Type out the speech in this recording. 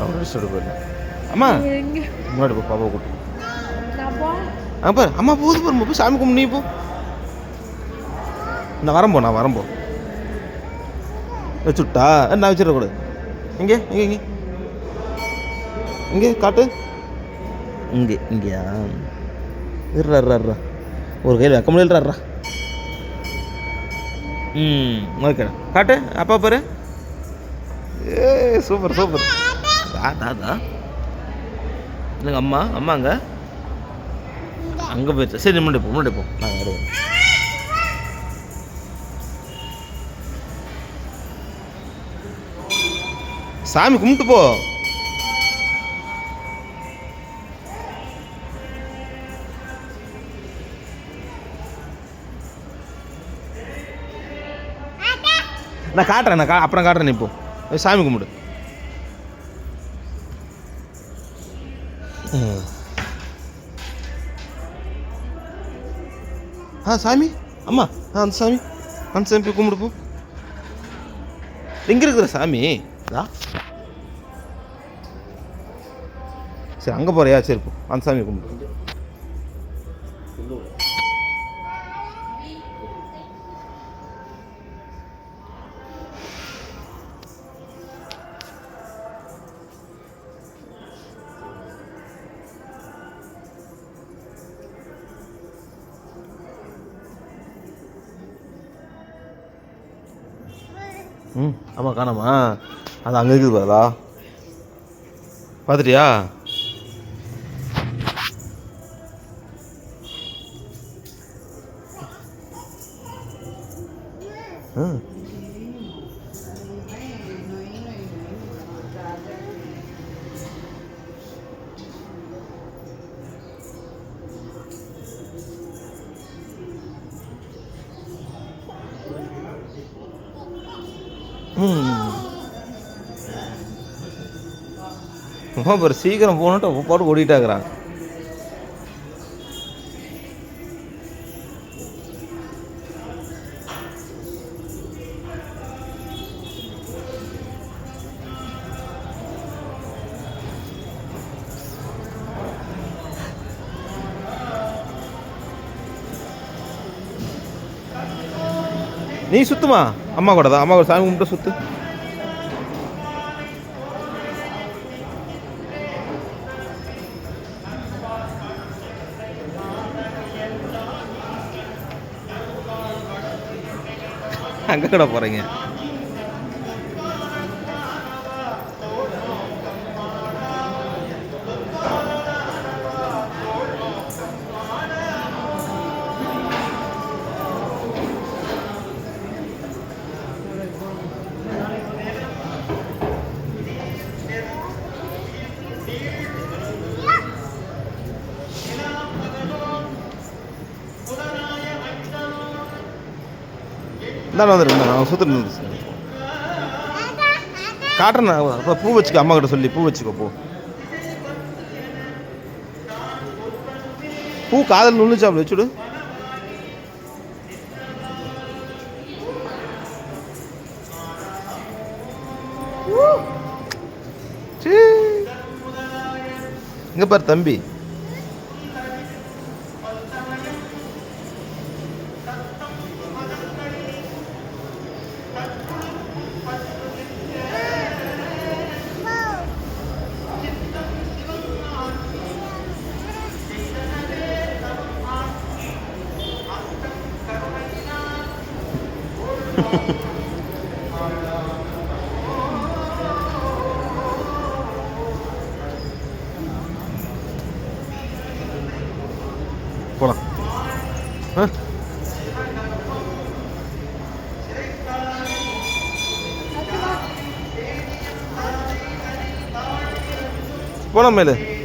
அவன் ரெஸ்ட் போயிடலாம் அம்மா முன்னாடி போ பாப்பா கூட்டு போ. அங்கே பாரு அம்மா போகுது பாரு போய் சாமி கும்பிடு நீ போ. நான் வரம்போ நான் வரம்போ வச்சுட்டா? நான் வச்சிடக்கூடாது இங்கே இங்கே இங்கே. இங்கே காட்டு. இங்கே இங்கேயா? இருறா ஒரு கையில் வைக்க முடியலறா ம் ஓகே காட்டு அப்பா பாரு. ஏ சூப்பர் சூப்பர். தா தா தா. அம்மா அம்மா அங்கே அங்கே போயிடுச்சு சரி முன்னாடி போ முன்னாடி போ. நாங்கள் வருவோம் சாமி கும்பிட்டு போ. நான் காட்டுறேன் நான் கா அப்புறம் காட்டுறேன் இப்போ போய் சாமி கும்பிடு. ஆ சாமி? அம்மா. ஆ அந்த சாமி. அந்த சாமி போய் கும்பிடு போ. எங்கே இருக்கிற சாமி? இதா சரி அங்கே போறியா? சரி போ. அந்த சாமி கும்பிடு. ம் ஆமாம் காணாமா? அது அங்கே இருக்குது பாதா பார்த்துட்டியா? ம் ம் பாரு சீக்கிரம் போகணுன்ட்டு பாட்டு ஓடிட்டாக்குறான் நீ சுத்துமா? அம்மா கூட தான் அம்மா கூட சாமி கும்பிட்டு சுத்து. அங்கே கூட போகிறீங்க இந்தாண்ட வந்துருக்கு நான் சுற்றுட்டு இருந்துச்சு காட்டுறேன் அப்போ பூ வச்சுக்கோ அம்மா கிட்ட சொல்லி பூ வச்சுக்கோ பூ. பூ காதல் நுண்ணுச்சு அப்படி வச்சுடு. இங்கே இங்க பாரு தம்பி. Ha ha ha. बड़ा मेले